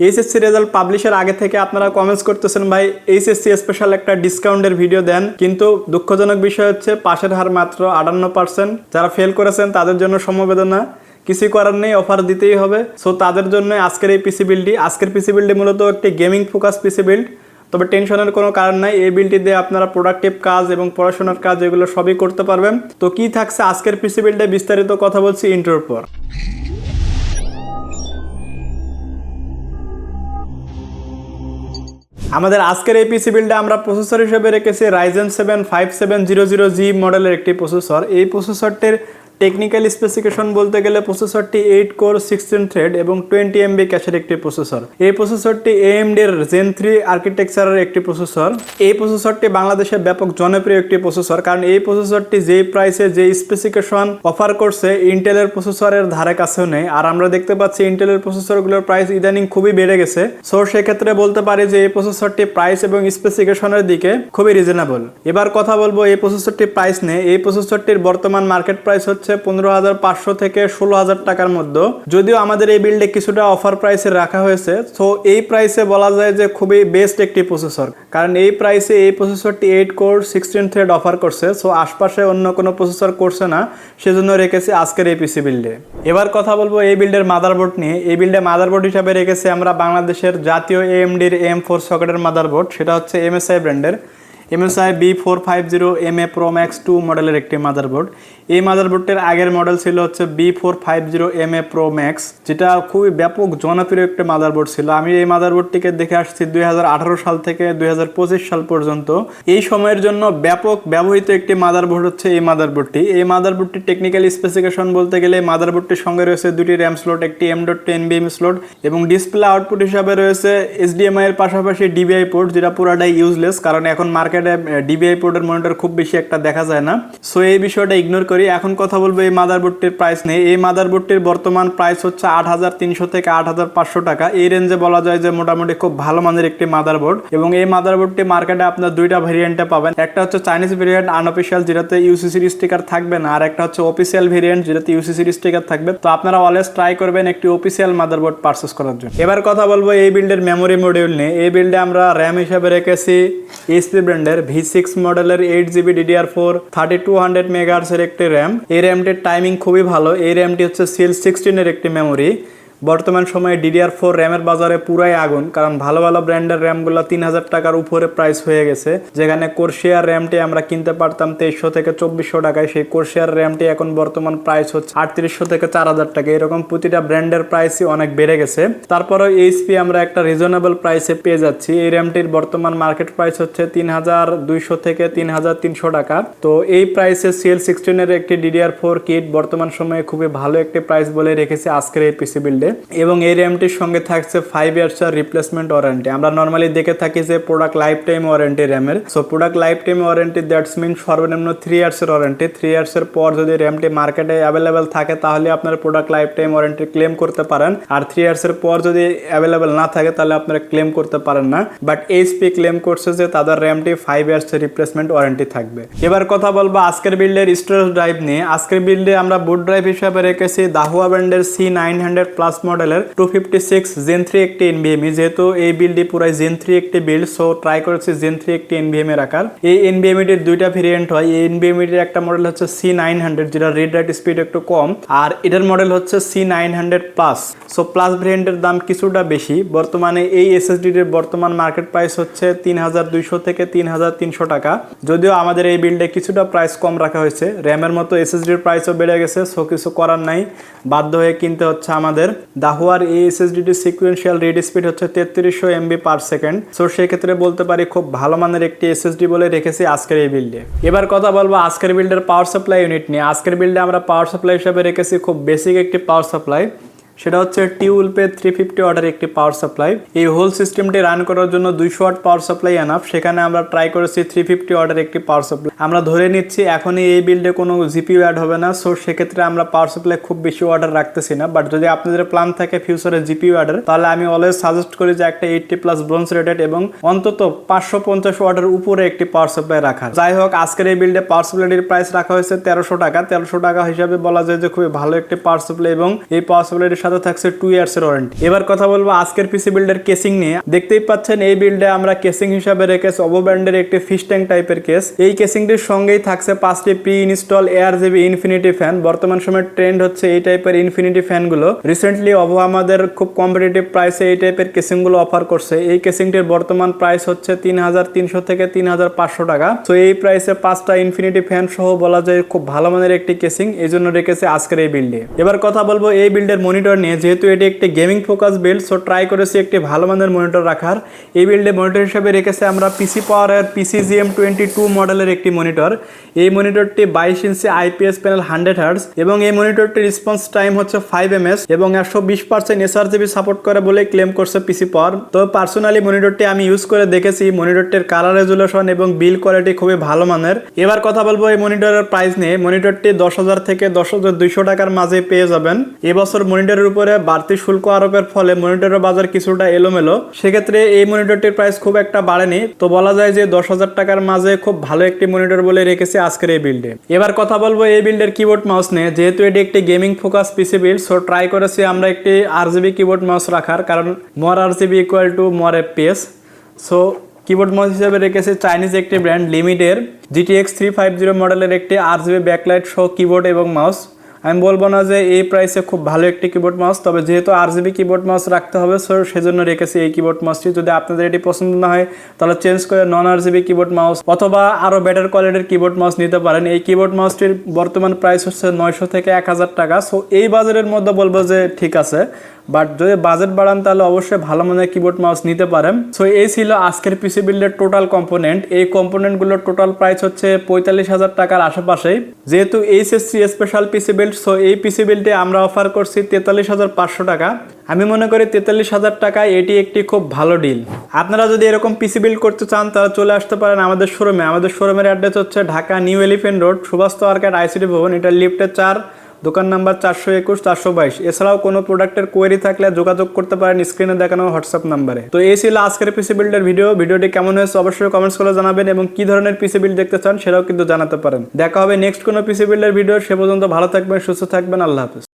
HSC result পাবলিশের আগে থেকে আপনারা কমেন্টস করতেছেন, ভাই, এইচএসসি স্পেশাল একটা ডিসকাউন্টের ভিডিও দেন। কিন্তু দুঃখজনক বিষয় হচ্ছে, পাশের হার মাত্র আটান্ন পার্সেন্ট যারা ফেল করেছেন, তাদের জন্য সমবেদনা। কিছুই করার নেই অফার দিতেই হবে। সো তাদের জন্য আজকের এই পিসি বিলটি আজকের পিসি বিলটি মূলত একটি গেমিং ফোকাস পিসি বিল্ড তবে টেনশনের কোনো কারণ নাই, এই বিলটি দিয়ে আপনারা প্রোডাক্টিভ কাজ এবং পড়াশোনার কাজ এগুলো সবই করতে পারবেন। তো, কি থাকছে আজকের পিসি বিল্ডে বিস্তারিত কথা বলছি ইন্টার পর। আমাদের আজকের এই পিসি বিল্ডে আমরা প্রসেসর হিসেবে রেখেছি Ryzen seven five seven zero zero G মডেলের একটি প্রসেসর এই প্রসেসরটির টেকনিক্যাল স্পেসিফিকেশন বলতে গেলে প্রসেসরটি এইট কোর সিক্সটিন থ্রেড এবং টোয়েন্টি এমবি ক্যাশের একটি প্রসেসর এই প্রসেসরটি AMD এর জেন থ্রি আর্কিটেকচারের একটি প্রসেসর এই প্রসেসরটি বাংলাদেশে ব্যাপক জনপ্রিয় একটি প্রসেসর কারণ এই প্রসেসরটি যেই প্রাইসে যে স্পেসিফিকেশন অফার করছে ইন্টেলের প্রসেসরের ধারে কাছেও নেই। আর আমরা দেখতে পাচ্ছি ইন্টেলের প্রসেসরগুলোর প্রাইস ইদানিং খুবই বেড়ে গেছে। সো সেক্ষেত্রে বলতে পারি যে এই প্রসেসরটি প্রাইস এবং স্পেসিফিকেশনের দিকে খুবই রিজনেবল এবার কথা বলব এই প্রসেসরটির প্রাইস নিয়ে। এই প্রসেসরটির বর্তমান মার্কেট প্রাইস হচ্ছে পনেরো হাজার পাঁচশো থেকে ষোলো হাজার টাকার মধ্যে। যদিও আমাদের এই বিল্ডে কিছুটা অফার প্রাইসে রাখা হয়েছে, তো এই প্রাইসে বলা যায় যে খুবই বেস্ট একটি প্রসেসর কারণ এই প্রাইসে এই প্রসেসরটি eight core sixteen thread offer করছে সো আশপাশে অন্য কোনো প্রসেসর করছে না, সেজন্য রেখেছি আজকের এই পিসি বিল্ডে এবার কথা বলব এই বিল্ডের মাদারবোর্ড নিয়ে। এই বিল্ডে মাদারবোর্ড হিসাবে রেখেছি আমরা বাংলাদেশের জাতীয় এএমডির এম ফোর সকেটের মাদারবোর্ড সেটা হচ্ছে এমএসআই ব্র্যান্ডের MSI B four five zero M A pro max two মডেলের একটি মাদারবোর্ড এই মাদারবোর্ডটির আগের মডেল ছিল হচ্ছে B four five zero M A pro max যেটা খুবই ব্যাপক জনপ্রিয় একটি মাদারবোর্ড ছিল। আমি এই মাদারবোর্ডটিকে দেখে আসছি দুই সাল থেকে দুই সাল পর্যন্ত। এই সময়ের জন্য ব্যাপক ব্যবহৃত একটি মাদারবোর্ড হচ্ছে এই মাদারবোর্ডটি এই মাদারবোর্ডটির টেকনিক্যাল স্পেসিফিকেশন বলতে গেলে মাদারবোর্ডটির সঙ্গে রয়েছে দুটি র্যাম স্লট একটি M dot ten BM slot এবং ডিসপ্লে আউটপুট হিসাবে রয়েছে এইচডিএমআই এর পাশাপাশি ডিবিআই পোর্ট যেটা পুরাটাই ইউজলেস কারণ এখন মার্কেটে ডিবিআই পোর্টের মনিটর খুব বেশি একটা দেখা যায় না। সো এই বিষয়টা ইগনোর করি। এখন কথা বলব এই মাদারবোর্ডটির প্রাইস নেই এই মাদারবোর্ডটির বর্তমান প্রাইস হচ্ছে আট হাজার তিনশো থেকে আট হাজার পাঁচশো টাকা। এই রেঞ্জে বলা যায় যে মোটামুটি খুব ভালো মানের একটি মাদারবোর্ড এবং এই মাদারবোর্ডটি মার্কেটে আপনার দুইটা ভেরিয়েন্টে পাবেন। একটা হচ্ছে চাইনিজ ভেরিয়েন্ট আনঅফিসিয়াল যেটাতে ইউসিসির স্টিকার থাকবে না। আর একটা হচ্ছে অফিসিয়াল ভেরিয়েন্ট যেটাতে ইউসিসির স্টিকার থাকবে। তো আপনারা অলওয়েজ ট্রাই করবেন একটি অফিসিয়াল মাদারবোর্ড পারচেস করার জন্য। এবার কথা বলব এই বিল্ডের মেমোরি মডিউল নিয়ে। এই বিল্ডে আমরা র্যাম হিসেবে রেখেছি এইচপি ব্র্যান্ডের ভি সিক্স মডেলের eight GB DDR four thirty two hundred মেগাহার্সের একটি র্যাম এই র্যামটির টাইমিং খুবই ভালো। এই র্যামটি হচ্ছে সিল সিক্সটিনের একটি মেমোরি বর্তমান সময়ে ডিডিআর ফোর র্যামের বাজারে পুরাই আগুন, কারণ ভালো ভালো ব্র্যান্ডের র্যামগুলো তিন হাজার টাকার উপরে প্রাইস হয়ে গেছে। যেখানে কোর্শিয়ার র্যামটি আমরা কিনতে পারতাম তেইশশো থেকে চব্বিশশো টাকায়, সেই কোর্শিয়ার র্যামটি এখন বর্তমান প্রাইস হচ্ছে আটত্রিশশো থেকে চার হাজার টাকা। এরকম প্রতিটা ব্র্যান্ডের প্রাইসই অনেক বেড়ে গেছে। তারপরেও এইচপি আমরা একটা রিজনেবল প্রাইসে পেয়ে যাচ্ছি। এই র্যামটির বর্তমান মার্কেট প্রাইস হচ্ছে তিন হাজার দুইশো থেকে তিন হাজার তিনশো টাকা। তো এই প্রাইসে সিএল সিক্সটিনের একটি ডিডিআর ফোর কিট বর্তমান সময়ে খুবই ভালো একটি প্রাইস বলে রেখেছে আজকের এই পিসি বিল্ডে এবং এই র্যামটির সঙ্গে থাকছে ফাইভ ইয়ার্স এর রিপ্লেসমেন্ট ওয়ারেন্টি আমরা নর্মালি দেখে থাকি যে প্রোডাক্ট লাইফ টাইম ওয়ারেন্টি র্যামের so product life time warranty that's mean সর্বনিম্ন থ্রি ইয়ার্স এর ওয়ারেন্টি থ্রি ইয়ার্স এর পর যদি র্যামটি মার্কেটে অ্যাভেলেবেল থাকে, তাহলে আপনার product life time warranty claim করতে পারেন। আর থ্রি ইয়ার্স এর পর যদি অ্যাভেলেবেল না থাকে, তাহলে আপনারা ক্লেম করতে পারেন না। বাট এইচপি ক্লেম করছে যে তাদের র্যামটি ফাইভ ইয়ার্স এর রিপ্লেসমেন্ট ওয়ারেন্টি থাকবে। এবার কথা বলব আজকের বিল্ডের স্টোরেজ ড্রাইভ নিয়ে। আজকের বিল্ডে আমরা বুট ড্রাইভ হিসাবে রেখেছি দাহুয়া ব্র্যান্ডের সি নাইন হান্ড্রেড প্লাস মডেলের two fifty six gen three একটি এনভিএমই যেহেতু এই বিল্ডটি পুরাই জেন থ্রি একটি বিল্ড সো ট্রাই করেছি জেন থ্রি একটি এনভিএম এর আকার। এই এনভিএমটির দুইটা ভেরিয়েন্ট হয়। এই এনভিএমটির একটা মডেল হচ্ছে সি নাইন হান্ড্রেড যেটা রিড রাইট স্পিড একটু কম, আর এটার মডেল হচ্ছে C nine hundred plus so plus ভেরিয়েন্টের দাম কিছুটা বেশি। বর্তমানে এই এসএসডির বর্তমান মার্কেট প্রাইস হচ্ছে তিন হাজার দুইশো থেকে তিন হাজার তিনশো টাকা। যদিও আমাদের এই বিল্ডে কিছুটা প্রাইস কম রাখা হয়েছে। র্যামের মতো এসএসডির প্রাইসও বেড়ে গেছে সো কিছু করার নাই। বাধ্য হয়ে কিনতে হচ্ছে আমাদের। দাহুয়ার এই এসএসডিটি সিকুয়েন্সিয়াল রেড স্পিড হচ্ছে তেত্রিশশো এমবি পার সেকেন্ড সো সেক্ষেত্রে বলতে পারি খুব ভালো মানের একটি এসএসডি বলে রেখেছি আজকের এই বিল্ডে এবার কথা বলব আজকের বিল্ডের পাওয়ার সাপ্লাই ইউনিট নিয়ে। আজকের বিল্ডে আমরা পাওয়ার সাপ্লাই হিসেবে রেখেছি খুব বেসিক একটি পাওয়ার সাপ্লাই সেটা হচ্ছে টিউল পে থ্রি ফিফটি ওয়াটের একটি পাওয়ার সাপ্লাই এই হোল সিস্টেমটি রান করার জন্য দুইশো ওয়াট পাওয়ার সাপ্লাই এনাফ সেখানে আমরা ট্রাই করেছি থ্রি ফিফটি ওয়াটের একটি পাওয়ার সাপ্লাই আমরা ধরে নিচ্ছি এখনই এই বিল্ডে কোনো জিপিউ অ্যাড হবে না সো সেক্ষেত্রে আমরা পাওয়ার সাপ্লাই খুব বেশি অর্ডার রাখতেছি না। বাট যদি আপনাদের প্ল্যান থাকে ফিউচারে জিপিউ অর্ডার তাহলে আমি অলওয়েজ সাজেস্ট করি যে একটা এইটটি প্লাস ব্রোঞ্জ রেটেড এবং অন্তত পাঁচশো পঞ্চাশ ওয়াটের উপরে একটি পাওয়ার সাপ্লাই রাখা যাই হোক, আজকের এই বিল্ডে পাওয়ার সাপ্লাইটির প্রাইস রাখা হয়েছে তেরোশো টাকা। তেরোশো টাকা হিসাবে বলা যায় যে খুবই ভালো একটি পাওয়ার সাপ্লাই এবং এই পাওয়ার সাপ্লাইটির সাথে থাকছে টু ইয়ার্সের ওয়ারেন্টি এবার কথা বলব আজকের পিসি বিল্ডের কেসিং নিয়ে। দেখতেই পাচ্ছেন, এই বিল্ডে আমরা কেসিং হিসাবে রেখেছি অবো ব্র্যান্ডের একটি ফিশ ট্যাঙ্ক টাইপের কেস এই কেসিংটির সঙ্গেই থাকছে পাঁচটি pre install ARGB infinity fan বর্তমান সময়ের ট্রেন্ড হচ্ছে এই টাইপের ইনফিনিটি ফ্যানগুলো রিসেন্টলি অবো আমাদের খুব কম্পিটিটিভ প্রাইসে এই টাইপের কেসিংগুলো অফার করছে। এই কেসিংটির বর্তমান প্রাইস হচ্ছে তিন হাজার তিনশো থেকে তিন হাজার পাঁচশো টাকা। তো এই প্রাইসে পাঁচটা ইনফিনিটি ফ্যান সহ বলা যায় খুব ভালো মানের একটি কেসিং এই জন্য রেখেছে আজকের এই বিল্ডে এবার কথা বলব এই বিল্ডের মনিটর নিয়ে, যেহেতু এটি একটি gaming focus build so try করেছি একটি ভালো মানের মনিটর রাখার। এই বিল্ডে মনিটর হিসেবে রেখেছে আমরা পিসি পাওয়ারের পিসিজিএম টোয়েন্টি টু মডেলের একটি মনিটর। এই মনিটরটি বাইশ inch IPS panel hundred hertz এবং এই মনিটরটির রেসপন্স টাইম হচ্ছে ফাইভ এম এস এবং একশো বিশ পার্সেন্ট এসআরজিবি সাপোর্ট করে বলে ক্লেম করছে পিসি পাওয়ার তো পার্সোনালি মনিটরটি আমি ইউজ করে দেখেছি, মনিটরটির কালার রেজুলেশন এবং বিল কোয়ালিটি খুবই ভালো মানের। এবার কথা বলব এই মনিটরের প্রাইস নিয়ে। মনিটরটি দশ হাজার থেকে দশ হাজার দুইশো টাকার মাঝে পেয়ে যাবেন। এবছর মনিটরের উপরে বাড়তি শুল্ক আরোপের ফলে মনিটরের বাজার কিছুটা এলোমেলো। সেক্ষেত্রে এই মনিটরটির প্রাইস খুব একটা বাড়েনি। তো বলা যায় যে দশ হাজার টাকার মাঝে খুব ভালো একটি মনিটর বলে রেখেছে আজকের এই বিল্ডে এবার কথা বলব এই বিল্ডের কিবোর্ড মাউস নিয়ে। যেহেতু এটি একটি gaming focus PC build so try করেছি আমরা একটি আর জিবি কিবোর্ড মাউস রাখার, কারণ more RGB equal to more FPS so keyboard mouse হিসেবে রেখেছে চাইনিজ একটি ব্র্যান্ড লিমিটের জিটিএক্স থ্রি ফাইভ জিরো মডেলের একটি আর জিবি ব্যাকলাইট সহ কিবোর্ড এবং মাউস আমি বলব না যে এই প্রাইসে খুব ভালো একটি কিবোর্ড মাউস তবে যেহেতু আর জিবি কিবোর্ড মাউস রাখতে হবে সো সেজন্য রেখেছি এই কিবোর্ড মাউসটি যদি আপনাদের এটি পছন্দ না হয়, তাহলে চেঞ্জ করে নন আর জিবি কিবোর্ড মাউস অথবা আরও বেটার কোয়ালিটির কিবোর্ড মাউস নিতে পারেন। এই কিবোর্ড মাউসটির বর্তমান প্রাইস হচ্ছে নয়শো থেকে এক হাজার টাকা। সো এই বাজারের মধ্যে বলব যে ঠিক আছে বাট যদি বাজেট বাড়ান, তাহলে অবশ্যই ভালো মানের কিবোর্ড মাউস নিতে পারেন। সো এই ছিল আজকের পিসি বিল্ডের টোটাল কম্পোনেন্ট এই কম্পোনেন্টগুলোর টোটাল প্রাইস হচ্ছে পঁয়তাল্লিশ হাজার টাকার আশেপাশেই। যেহেতু HSC special PC build so এই পিসি বেল্টে আমরা অফার করছি তেতাল্লিশ হাজার পাঁচশো টাকা। আমি মনে করি তেতাল্লিশ হাজার টাকায় এটি একটি খুব ভালো ডিল আপনারা যদি এরকম পিসি বিল্ড করতে চান, তারা চলে আসতে পারেন আমাদের শোরুমে আমাদের শোরুমের অ্যাড্রেস হচ্ছে Dhaka new elephant road, Subhash arcade ICD ভবন, এটা লিফ্টে চার দোকান নাম্বার চারশো একুশ, চারশো বাইশ। এছাড়াও কোনো প্রোডাক্টের কোয়েরি থাকলে যোগাযোগ করতে পারেন স্ক্রিনে দেখানো হোয়াটসঅ্যাপ নাম্বারে। তো এই ছিল আজকের পিসি বিল্ডের ভিডিও ভিডিওটি কেমন হয়েছে অবশ্যই কমেন্টস করে জানাবেন এবং কি ধরনের পিসি বিল্ড দেখতে চান সেটাও কিন্তু জানাতে পারেন। দেখা হবে নেক্সট কোনো পিসি বিল্ডের ভিডিও সে পর্যন্ত ভালো থাকবেন, সুস্থ থাকবেন। আল্লাহ হাফিজ।